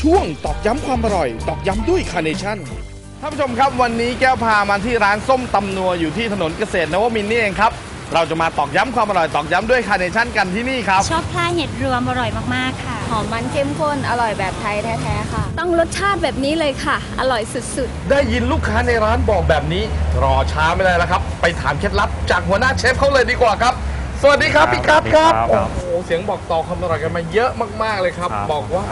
ช่วงตอกย้ำความอร่อย ตอกย้ำด้วยคาร์เนชั่น ท่านผู้ชมครับวันนี้แก้วพามาที่ร้านส้มตำนัวอยู่ที่ถนนเกษตรนวมินทร์นี่เองครับ เราจะมาตอกย้ำความอร่อยตอกย้ำด้วยคาร์เนชั่นกันที่นี่ครับ ชอบพลาเห็ดรวมอร่อยมาก ๆ ค่ะ หอมมันเข้มข้น อร่อยแบบไทยแท้ ๆ ค่ะ ต้องรสชาติแบบนี้เลยค่ะ อร่อยสุด ได้ยินลูกค้าในร้านบอกแบบนี้ รอช้าไม่ได้แล้วครับ ไปถามเคล็ดลับจากหัวหน้าเชฟเขาเลยดีกว่าครับ สวัสดีครับพี่กัดครับสวัสดีโอ้ครับโหเสียงบอกต่อความอร่อยกันมาเยอะมากๆเลยครับ ครับ บอกว่า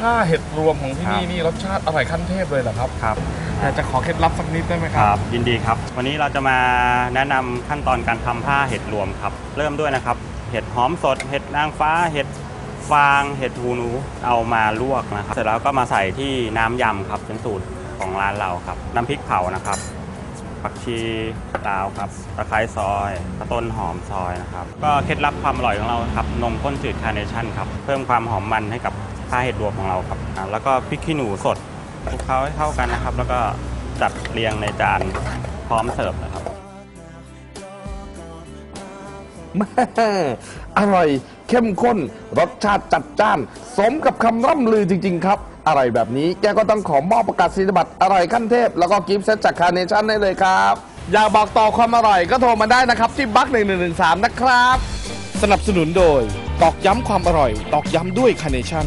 ถ้าเห็ดรวมของที่นี่ครับนี่รสชาติอร่อยขั้นเทพเลยเหรอครับครับอยากจะขอเคล็ดลับสักนิดได้ไหมคครับรับยินดีครับ วันนี้เราจะมาแนะนำขั้นตอนการทำผ้าเห็ดรวมครับ เริ่มด้วยนะครับ เห็ดหอมสด เห็ดนางฟ้า เห็ดฟาง เห็ดหูหนู เอามาลวกนะครับ เสร็จแล้วก็มาใส่ที่น้ำยำครับ เป็นสูตรของร้านเราครับ น้ำพริกเผานะครับ ผักชีลาวครับ ตะไคร้ซอยกระต้นหอมซอยนะครับ ก็เคล็ดลับความอร่อยของเราครับ นมข้นจืดคาร์เนชั่นครับ เพิ่มความหอมมันให้กับ ผ้าเห็ดรวมของเราครับอ่าแล้วก็พริกขี้หนูสดคลุกเคล้าให้เข้ากันนะครับ แล้วก็จัดเรียงในจานพร้อมเสิร์ฟนะครับ แม่อร่อยเข้มข้น รสชาติจัดจ้าน สมกับคำร่ำลือจริง ๆ ครับ อร่อยแบบนี้แกก็ต้องขอมอบประกาศนียบัตรอร่อยขั้นเทพ แล้วก็กิฟต์เซตจากคาร์เนชั่นได้เลยครับ อยากบอกต่อความอร่อยก็โทรมาได้นะครับ ที่บัก1113 นะครับ สนับสนุนโดย ตอกย้ำความอร่อย ตอกย้ำด้วยคาร์เนชั่น